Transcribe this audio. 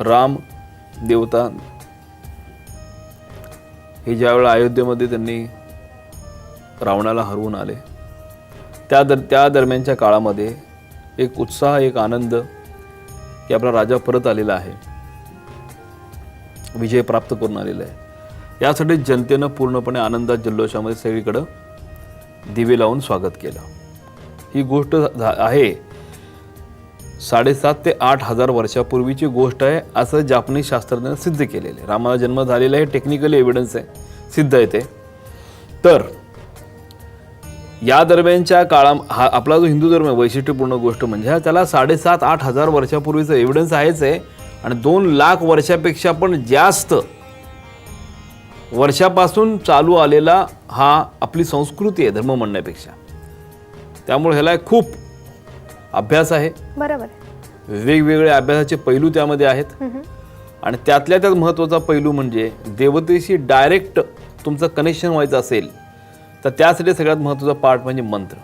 राम देवता. हे ज्यावेळेला अयोध्येमध्ये त्यांनी रावणाला हरवून आले त्या दर त्या दरम्यानच्या काळामध्ये एक उत्साह एक आनंद की आपला राजा परत आलेला आहे. विजय प्राप्त करून आलेला आहे. यासाठी जनतेनं पूर्णपणे आनंदात जल्लोषामध्ये सगळीकडं दिवे लावून स्वागत केलं. ही गोष्ट झा- आहे. साडेसात ते आठ हजार वर्षापूर्वीची गोष्ट आहे असं जापनीज शास्त्रज्ञ सिद्ध केलेलं आहे. रामाला जन्म झालेला आहे टेक्निकली एव्हिडन्स आहे. सिद्ध आहे ते. तर या दरम्यानच्या काळा हा आपला जो हिंदू धर्म आहे वैशिष्ट्यपूर्ण गोष्ट म्हणजे हा त्याला साडेसात आठ हजार वर्षापूर्वीचं एव्हिडन्स आहेच आहे. आणि दोन लाख वर्षापेक्षा पण जास्त वर्षापासून चालू आलेला हा आपली संस्कृती आहे धर्म म्हणण्यापेक्षा. त्यामुळे ह्याला खूप अभ्यास आहे. बरोबर. वेगवेगळे अभ्यासाचे पैलू त्यामध्ये आहेत. आणि त्यातल्या त्यात महत्त्वाचा पैलू म्हणजे देवतेशी डायरेक्ट तुमचं कनेक्शन व्हायचं असेल तर त्यासाठी सगळ्यात महत्त्वाचा पार्ट म्हणजे मंत्र.